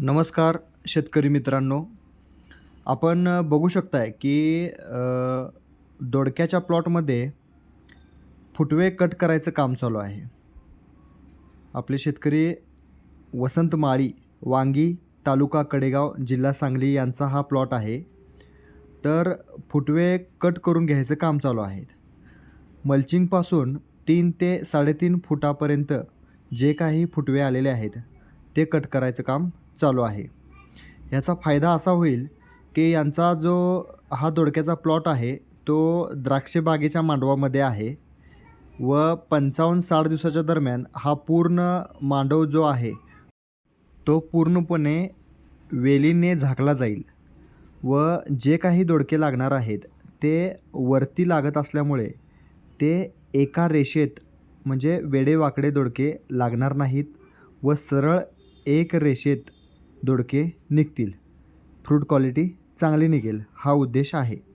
नमस्कार शेतकरी मित्रांनो. आपण बघू शकताय की दोडक्याच्या प्लॉटमध्ये फुटवे कट करायचं काम चालू आहे. आपले शेतकरी वसंत माळी वांगी तालुका कडेगाव जिल्हा सांगली यांचा हा प्लॉट आहे. तर फुटवे कट करून घ्यायचं काम चालू आहे. मल्चिंगपासून तीन ते साडेतीन फुटापर्यंत जे काही फुटवे आलेले आहेत ते कट करायचं काम चालू आहे. याचा फायदा असा होईल की यांचा जो हा दोडक्याचा प्लॉट आहे तो द्राक्षबागेच्या मांडवामध्ये आहे व पंचावन्न साठ दिवसाच्या दरम्यान हा पूर्ण मांडव जो आहे तो पूर्णपणे वेलीने झाकला जाईल व जे काही दोडके लागणार आहेत ते वरती लागत असल्यामुळे ते एका रेषेत म्हणजे वेडेवाकडे दोडके लागणार नाहीत व सरळ एक रेषेत दोडके निघतील. फ्रूट क्वालिटी चांगली निघेल हा उद्देश आहे.